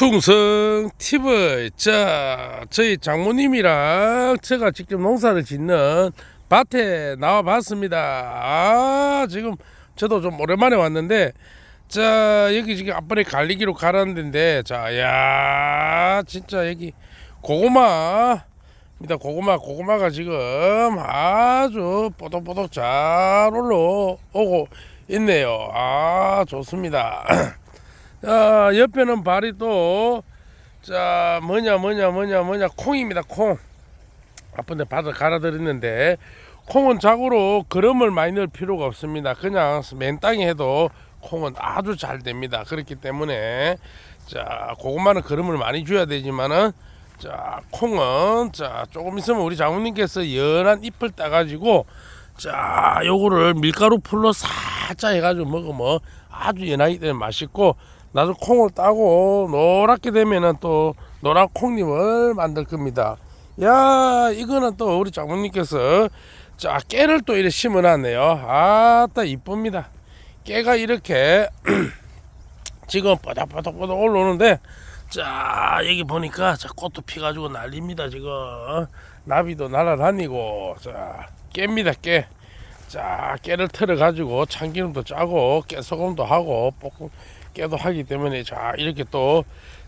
충성 TV 자 저희 장모님이랑 제가 직접 농사를 짓는 밭에 나와 봤습니다. 아 지금 저도 좀 오랜만에 왔는데 자 여기 지금 앞번에 갈리기로 가라는 데인데 자야 진짜 여기 고구마 입니다. 고구마 고구마가 지금 아주 뽀독뽀독 잘 올라오고 있네요. 아 좋습니다 자, 옆에는 발이 또, 자, 뭐냐, 뭐냐, 뭐냐, 뭐냐, 콩입니다, 콩. 아픈데 밭을 갈아들였는데, 콩은 자고로 거름을 많이 넣을 필요가 없습니다. 그냥 맨 땅에 해도 콩은 아주 잘 됩니다. 그렇기 때문에, 자, 고구마는 거름을 많이 줘야 되지만은, 자, 콩은, 자, 조금 있으면 우리 장모님께서 연한 잎을 따가지고, 자, 요거를 밀가루 풀로 살짝 해가지고 먹으면 아주 때문에 맛있고, 나중 콩을 따고 노랗게 되면은 또 노란 콩잎을 만들 겁니다. 야, 이거는 또 우리 장모님께서 자, 깨를 또 이렇게 심어 놨네요. 아따, 이쁩니다. 깨가 이렇게 지금 뽀닥뽀닥뽀닥 올라오는데 자, 여기 보니까 자, 꽃도 피가지고 난립니다. 지금 나비도 날아다니고 자, 깨입니다. 깨. 자, 깨를 털어 가지고 참기름도 짜고 깨소금도 하고 볶음 깨도 하기 때문에 자 이렇게 또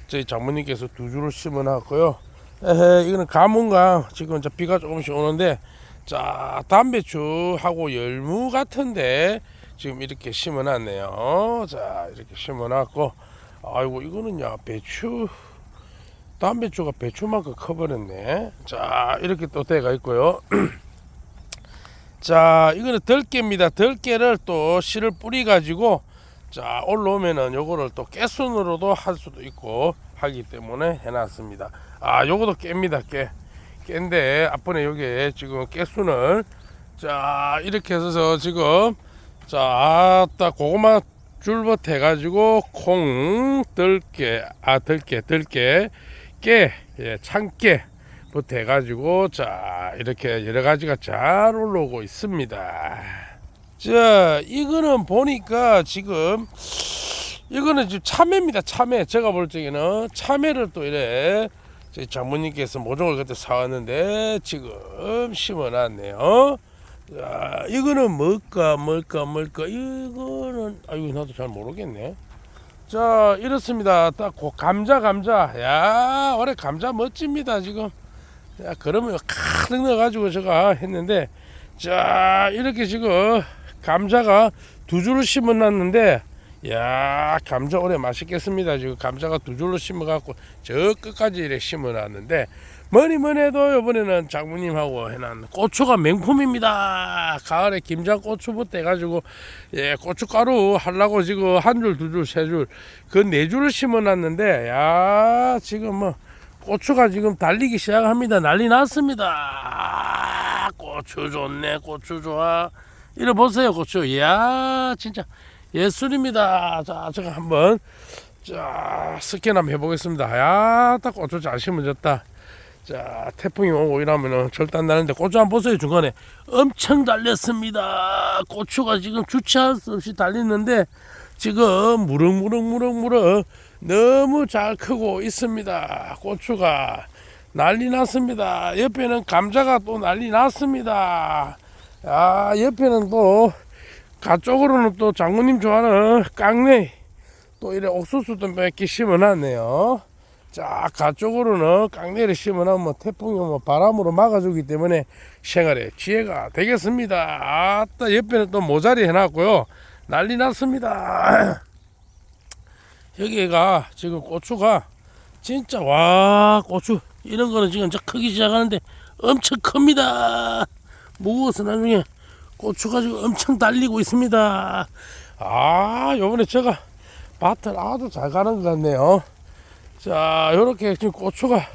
저희 장모님께서 두 줄을 심어 놨고요. 에헤, 이거는 가문강 지금 이제 비가 조금씩 오는데 자 담배추하고 열무 같은데 지금 이렇게 심어 놨네요. 자 이렇게 심어 놨고 아이고 이거는요 배추 담배추가 배추만큼 커버렸네. 자 이렇게 또 돼가 있고요. 자 이거는 덜깨입니다. 덜깨를 또 씨를 뿌리 가지고 자 올라오면은 요거를 또 깨순으로도 할 수도 있고 하기 때문에 해놨습니다. 아 요거도 깹니다 깨 깬데 앞번에 여기에 지금 깨순을. 자 이렇게 해서 지금 자 아따 고구마 줄부터 해가지고 콩 들깨 아 들깨 들깨 깨 예, 참깨 부터 해가지고 자 이렇게 여러 가지가 잘 올라오고 있습니다. 자, 이거는 보니까 지금 이거는 지금 참외입니다. 참외. 제가 볼 적에는 참외를 또 이래 저희 장모님께서 모종을 그때 사왔는데 지금 심어놨네요. 자, 이거는 뭘까, 뭘까, 뭘까. 이거는 아이고 나도 잘 모르겠네. 자, 이렇습니다. 딱 고- 감자, 감자. 야, 올해 감자 멋집니다 지금. 자, 그러면 가득 넣어가지고 제가 했는데, 자, 이렇게 지금 감자가 두 줄을 심어 놨는데 야 감자 올해 맛있겠습니다. 지금 감자가 두 줄로 심어 갖고 저 끝까지 이렇게 심어 놨는데 뭐니 뭐니 해도 이번에는 장모님하고 해놨는 고추가 명품입니다. 가을에 김장 고추부터 해가지고 예 고춧가루 하려고 지금 한 줄 두 줄 세 줄 그 네 줄을 심어 놨는데 야 지금 뭐 고추가 지금 달리기 시작합니다. 난리 났습니다. 고추 좋네 고추 좋아 이래 보세요. 고추. 이야 진짜. 예술입니다. 자 제가 한번 자 스캔 한번 해보겠습니다. 야딱 고추 잘 심어졌다. 자 태풍이 오고 이러면은 안 나는데 고추 한번 보세요 중간에. 엄청 달렸습니다. 고추가 지금 주체할 수 없이 달렸는데 지금 무럭무럭무럭무럭 너무 잘 크고 있습니다. 고추가 난리 났습니다. 옆에는 감자가 또 난리 났습니다 아 옆에는 또 가쪽으로는 또 장모님 좋아하는 깡내 또 이래 옥수수도 몇 개 심어놨네요. 자 가쪽으로는 깡내를 심어놓으면 태풍이 뭐 바람으로 막아주기 때문에 생활에 지혜가 되겠습니다. 아따 옆에는 또 모자리 해놨고요. 난리 났습니다. 여기가 지금 고추가 진짜 와 고추. 이런 거는 지금 저 크기 시작하는데 엄청 큽니다 무거워서 나중에 고추가 지금 엄청 달리고 있습니다. 아, 요번에 제가 밭을 아주 잘 가는 것 같네요. 자, 요렇게 지금 고추가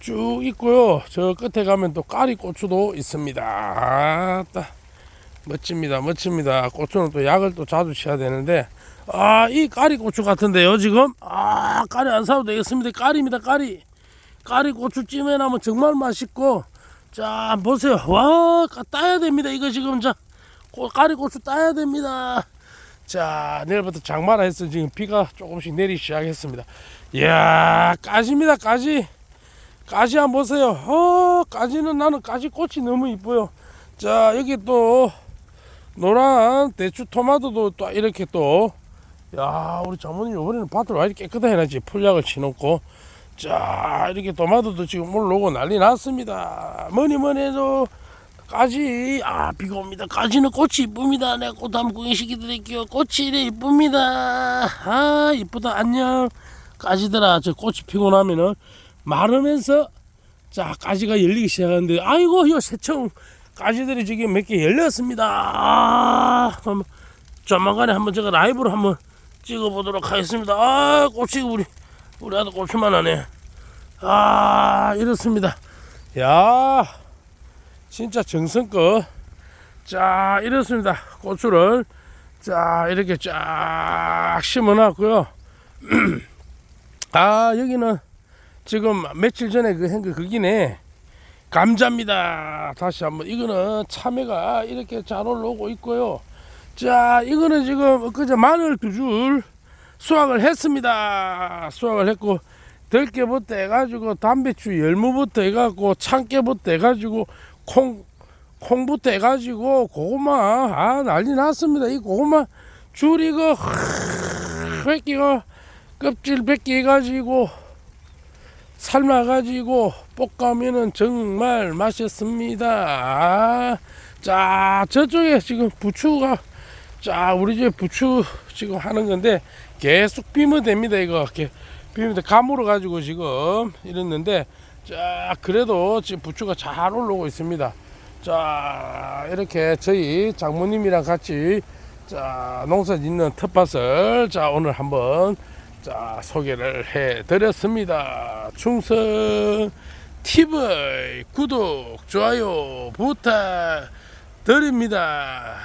쭉 있고요. 저 끝에 가면 또 까리 고추도 있습니다. 아따, 멋집니다. 멋집니다. 고추는 또 약을 또 자주 쳐야 되는데, 아, 이 까리 고추 같은데요, 지금? 아, 까리 안 사도 되겠습니다. 까리입니다, 까리. 까리 고추 찜해 나면 정말 맛있고, 자 보세요. 와 따야 됩니다. 이거 지금 자 고- 까리 고추 따야 됩니다. 자 내일부터 장마라 해서 지금 비가 조금씩 내리기 시작했습니다. 이야 까지입니다 까지. 까지 한번 보세요. 어 까지는 나는 까지 꽃이 너무 이뻐요. 자 여기 또 노란 대추 토마토도 또 이렇게 또 야 우리 장모님 이번에는 밭을 와 이렇게 깨끗하게 해놨지. 풀약을 치놓고 자 이렇게 토마토도 지금 올라오고 난리 났습니다. 뭐니 뭐니 해도 까지 아 비가 옵니다. 까지는 꽃이 이쁩니다. 내가 꽃 한번 구경시켜 드릴게요. 꽃이 이래 이쁩니다. 아 이쁘다. 안녕. 까지들아 저 꽃이 피고 나면은 마르면서 자 까지가 열리기 시작하는데 아이고 요 새청 까지들이 지금 몇 개 열렸습니다. 아 조만간에 한번 제가 라이브로 한번 찍어보도록 하겠습니다. 아 꽃이 우리 우리 아들 꽃이만 하네. 아 이렇습니다. 야 진짜 정성껏. 자 이렇습니다. 고추를 자 이렇게 쫙 심어놨고요. 아 여기는 지금 며칠 전에 그 한 거 그기네. 감자입니다. 다시 한번. 이거는 참외가 이렇게 잘 올라오고 있고요. 자 이거는 지금 그저 마늘 두 줄 수확을 했습니다. 수확을 했고 들깨부터 해가지고 담배추 열무부터 해가지고 참깨부터 해가지고 콩 콩부터 해가지고 고구마 아 난리 났습니다. 이 고구마 줄 이거 뺏기가 껍질 뺏기 해가지고 삶아가지고 볶으면은 정말 맛있습니다. 아, 자 저쪽에 지금 부추가 자 우리 집에 부추 지금 하는 건데 계속 비면 됩니다 이거. 이렇게 비면 돼. 감으로 가지고 지금 이랬는데 자 그래도 지금 부추가 잘 올라오고 있습니다. 자 이렇게 저희 장모님이랑 같이 자 농사 짓는 텃밭을 자 오늘 한번 자 소개를 해 드렸습니다. 충성 TV 구독 좋아요 부탁 드립니다